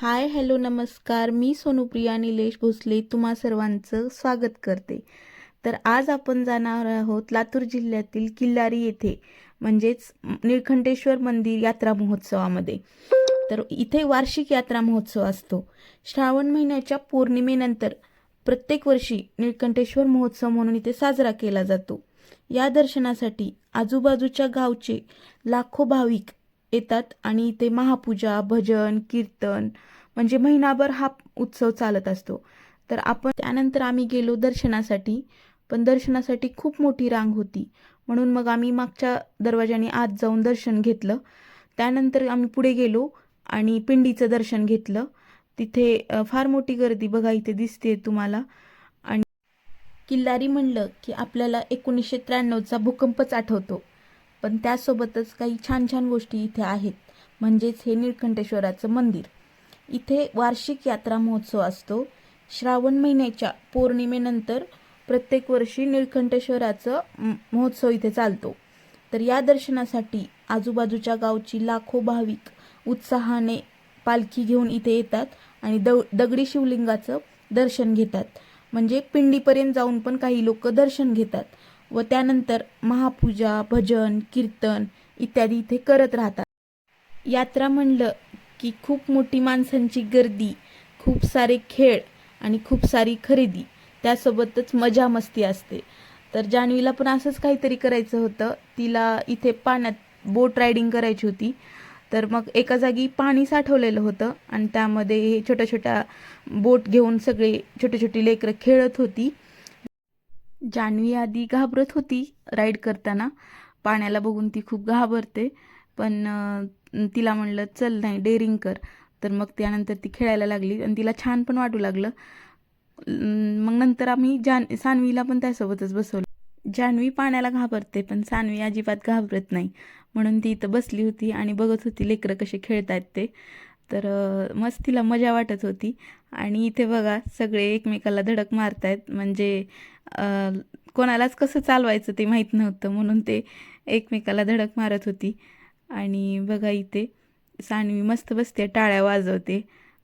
Hi hello नमस्कार. मी सोनुप्रिया निलेश भोसले तुम्हा सर्वांचं स्वागत करते. तर आज आपण जाणार आहोत लातूर जिल्ह्यातील किल्लारी येथे म्हणजेच निळखंठेश्वर मंदिर यात्रा महोत्सवामध्ये. तर इथे वार्षिक यात्रा महोत्सव असतो. श्रावण महिन्याच्या पौर्णिमेनंतर प्रत्येक वर्षी निळकंठेश्वर महोत्सव म्हणून इथे साजरा केला जातो. या दर्शनासाठी आजूबाजूच्या गावचे लाखो भाविक येतात आणि इथे महापूजा भजन कीर्तन म्हणजे महिनाभर हा उत्सव चालत असतो. तर आपण त्यानंतर आम्ही गेलो दर्शनासाठी पण दर्शनासाठी खूप मोठी रांग होती. म्हणून मग आम्ही मागच्या दरवाजाने आत जाऊन दर्शन घेतलं. त्यानंतर आम्ही पुढे गेलो आणि पिंडीचं दर्शन घेतलं. तिथे फार मोठी गर्दी बघा इथे दिसते तुम्हाला. आणि किल्लारी म्हणलं की आपल्याला एकोणीसशे त्र्याण्णवचा भूकंपच आठवतो. पण त्यासोबतच काही छान छान गोष्टी इथे आहेत. म्हणजेच हे निळकंठेश्वराचं मंदिर. इथे वार्षिक यात्रा महोत्सव असतो. श्रावण महिन्याच्या पौर्णिमेनंतर प्रत्येक वर्षी निळकंठेश्वराचं महोत्सव इथे चालतो. तर या दर्शनासाठी आजूबाजूच्या गावची लाखो भाविक उत्साहाने पालखी घेऊन इथे येतात आणि दव दगडी शिवलिंगाचं दर्शन घेतात. म्हणजे पिंडीपर्यंत जाऊन पण काही लोक दर्शन घेतात. व त्यानंतर महापूजा भजन कीर्तन इत्यादी इथे करत राहतात. यात्रा म्हणलं की खूप मोठी माणसांची गर्दी खूप सारे खेळ आणि खूप सारी खरेदी. त्यासोबतच मजा मस्ती असते. तर जान्हवीला पण असंच काहीतरी करायचं होतं. तिला इथे पाण्यात बोट रायडिंग करायची होती. तर मग एका जागी पाणी साठवलेलं होतं आणि त्यामध्ये हे छोट्या छोट्या बोट घेऊन सगळे छोटे छोटी लेकरं खेळत होती. जान्हवी आधी घाबरत होती राईड करताना. पाण्याला बघून ती खूप घाबरते. पण तिला म्हणलं चल नाही डेअरिंग कर. तर मग त्यानंतर ती खेळायला लागली आणि तिला छान पण वाटू लागलं. मग नंतर आम्ही जान सानवीला पण त्यासोबतच बसवलं. जान्हवी पाण्याला घाबरते पण सानवी अजिबात घाबरत नाही. म्हणून ती इथं बसली होती आणि बघत होती लेकरं कसे खेळतायत ते. तर मस्त तिला मजा वाटत होती. आणि इथे बघा सगळे एकमेकाला धडक मारतायत. म्हणजे कोणालाच कसं चालवायचं ते माहीत नव्हतं. म्हणून ते एकमेकाला धडक मारत होती. आणि बघा इथे सानवी मस्त बसते टाळ्या वाजवते.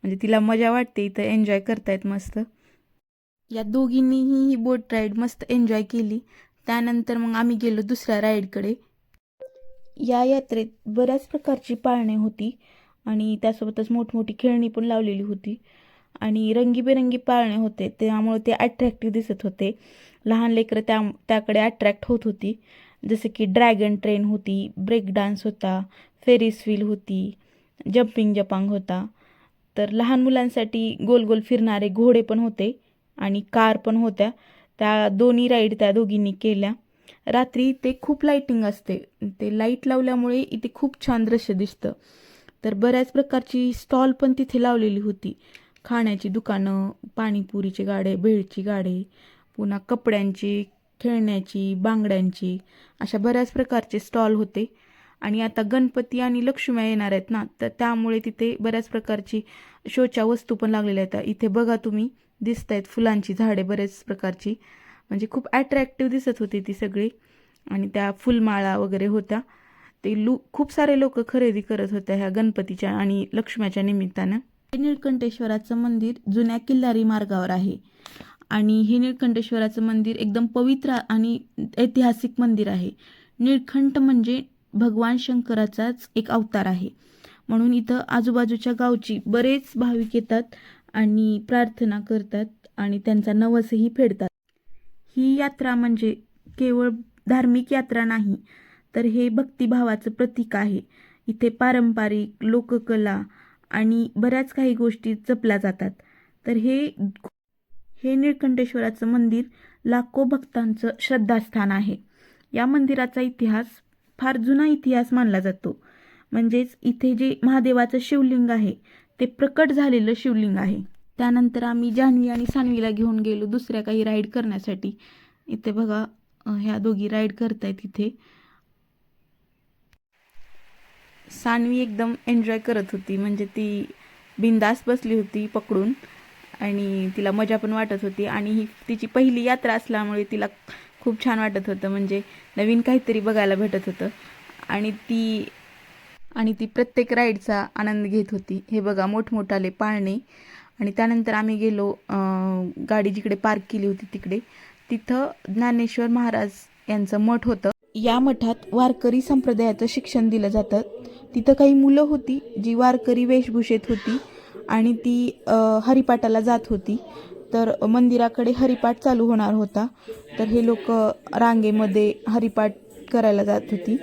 म्हणजे तिला मजा वाटते इथं एन्जॉय करतायत मस्त. या दोघींनीही ही बोट राईड मस्त एन्जॉय केली. त्यानंतर मग आम्ही गेलो दुसऱ्या राईडकडे या यात्रेत बऱ्याच प्रकारची पाळणे होती. आणि त्यासोबतच मोठमोठी खेळणी पण लावलेली होती. आणि रंगीबेरंगी पाळणे होते त्यामुळे ते अट्रॅक्टिव्ह दिसत होते. लहान लेकरं त्या त्याकडे अट्रॅक्ट होत होती. जसे की ड्रॅगन ट्रेन होती ब्रेक डान्स होता फेरीस व्हील होती जम्पिंग जपांग होता. तर लहान मुलांसाठी गोल गोल फिरणारे घोडे पण होते आणि कार पण होत्या. त्या दोन्ही राईड त्या दोघींनी केल्या. रात्री ते खूप लाईटिंग असते. ते लाइट लावल्यामुळे इथे खूप छान दृश्य दिसतं. तर बऱ्याच प्रकारची स्टॉल पण तिथे लावलेली होती. खाण्याची दुकानं पाणीपुरीचे गाडे भेळची गाडे पुन्हा कपड्यांची खेळण्याची बांगड्यांची अशा बऱ्याच प्रकारचे स्टॉल होते. आणि आता गणपती आणि लक्ष्म्या येणार आहेत ना तर त्यामुळे तिथे बऱ्याच प्रकारची शोच्या वस्तू पण लागलेल्या आहेत. इथे बघा तुम्ही दिसत आहेत फुलांची झाडे बऱ्याच प्रकारची. म्हणजे खूप ॲट्रॅक्टिव्ह दिसत होती ती सगळी. आणि त्या फुलमाळा वगैरे होत्या. ते लू खूप सारे लोक खरेदी करत होत्या ह्या गणपतीच्या आणि लक्ष्म्याच्या निमित्तानं. हे निळकंठेश्वराचं मंदिर जुन्या किल्लारी मार्गावर आहे. आणि हे निळकंठेश्वराचं मंदिर एकदम पवित्र आणि ऐतिहासिक मंदिर आहे. निळकंठ म्हणजे भगवान शंकराचाच एक अवतार आहे. म्हणून इथं आजूबाजूच्या गावची बरेच भाविक येतात आणि प्रार्थना करतात आणि त्यांचा नवसही फेडतात. ही यात्रा म्हणजे केवळ धार्मिक यात्रा नाही तर हे भक्तिभावाचं प्रतीक आहे. इथे पारंपरिक लोककला आणि बऱ्याच काही गोष्टी जपल्या जातात. तर हे हे निळकंठेश्वराचं मंदिर लाखो भक्तांचं श्रद्धास्थान आहे. या मंदिराचा इतिहास फार जुना इतिहास मानला जातो. म्हणजेच इथे जे महादेवाचं शिवलिंग आहे ते प्रकट झालेलं शिवलिंग आहे. त्यानंतर आम्ही जान्हवी आणि सानवीला घेऊन गेलो दुसऱ्या काही राईड करण्यासाठी. इथे बघा ह्या दोघी राईड करतायत इथे. सानवी एकदम एन्जॉय करत होती. म्हणजे ती बिंदास बसली होती पकडून आणि तिला मजा पण वाटत होती. आणि ही तिची पहिली यात्रा असल्यामुळे तिला खूप छान वाटत होतं. म्हणजे नवीन काहीतरी बघायला भेटत होतं. आणि ती आणि ती प्रत्येक राईडचा आनंद घेत होती. हे बघा मोठमोठाले पाळणे. आणि त्यानंतर आम्ही गेलो गाडी जिकडे पार्क केली होती तिकडे. तिथं ज्ञानेश्वर महाराज यांचं मठ होतं. या मठात वारकरी संप्रदायाचं शिक्षण दिलं जातं. तिथं काही मुलं होती जी वारकरी वेशभूषेत होती आणि ती हरिपाठाला जात होती. तर मंदिराकडे हरिपाठ चालू होणार होता. तर हे लोक रांगेमध्ये हरिपाठ करायला जात होती.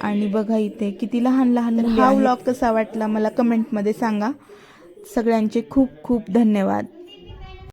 आणि बघा इथे किती लहान लहान हा व्लॉग कसा वाटला मला कमेंटमध्ये सांगा. सगळ्यांचे खूप खूप धन्यवाद.